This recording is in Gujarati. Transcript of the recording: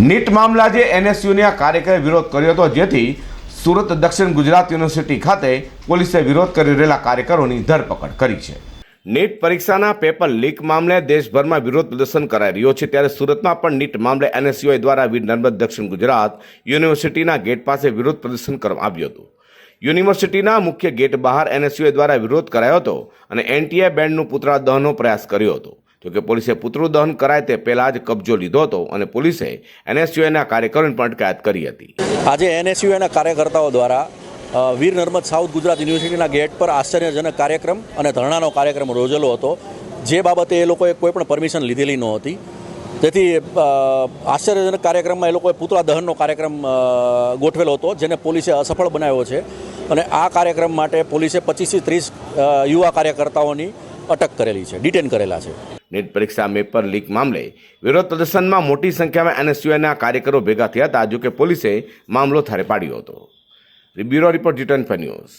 નીટ મામલાજે એનએસયુને આ કાર્યક્રમે વિરોધ કર્યો હતો, જેથી સુરત દક્ષિણ ગુજરાત યુનિવર્સિટી ખાતે પોલીસે વિરોધ કરી રહેલા કાર્યકરોની ધરપકડ કરી છે. નીટ પરીક્ષાના પેપર લીક મામલે દેશભરમાં વિરોધ પ્રદર્શન કરાઈ રહ્યો છે, ત્યારે સુરતમાં પણ નીટ મામલે એનએસયુઆઈ દ્વારા વીર નર્મદ દક્ષિણ ગુજરાત યુનિવર્સિટીના ગેટ પાસે વિરોધ પ્રદર્શન કરવામાં આવ્યું હતું. યુનિવર્સિટીના મુખ્ય ગેટ બહાર એનએસયુઆઈ દ્વારા વિરોધ કરાયો હતો અને એનટીએ બેન્ડનું પુતળા દહનનો પ્રયાસ કર્યો હતો. જોકે પોલીસે પુતળું દહન કરાય તે પહેલાં જ કબજો લીધો હતો અને પોલીસે એનએસયુએના કાર્યકરોને પણ અટકાયત કરી હતી. આજે એનએસયુએના કાર્યકર્તાઓ દ્વારા વીર નર્મદ સાઉથ ગુજરાત યુનિવર્સિટીના ગેટ પર આશ્ચર્યજનક કાર્યક્રમ અને ધરણાનો કાર્યક્રમ યોજેલો હતો. જે બાબતે એ લોકોએ કોઈ પણ પરમિશન લીધેલી નહોતી. તેથી આશ્ચર્યજનક કાર્યક્રમમાં એ લોકોએ પુતળા દહનનો કાર્યક્રમ ગોઠવેલો હતો, જેને પોલીસે અસફળ બનાવ્યો છે. અને આ કાર્યક્રમ માટે પોલીસે પચીસથી ત્રીસ યુવા કાર્યકર્તાઓની અટક કરેલી છે, ડિટેન કરેલા છે. નીટ પરીક્ષા પેપર લીક મામલે વિરોધ પ્રદર્શનમાં મોટી સંખ્યામાં એનએસયુઆઈના કાર્યકરો ભેગા થયા હતા, જોકે પોલીસે મામલો થારે પાડ્યો હતો. બ્યુરો રિપોર્ટ જીટન ન્યૂઝ.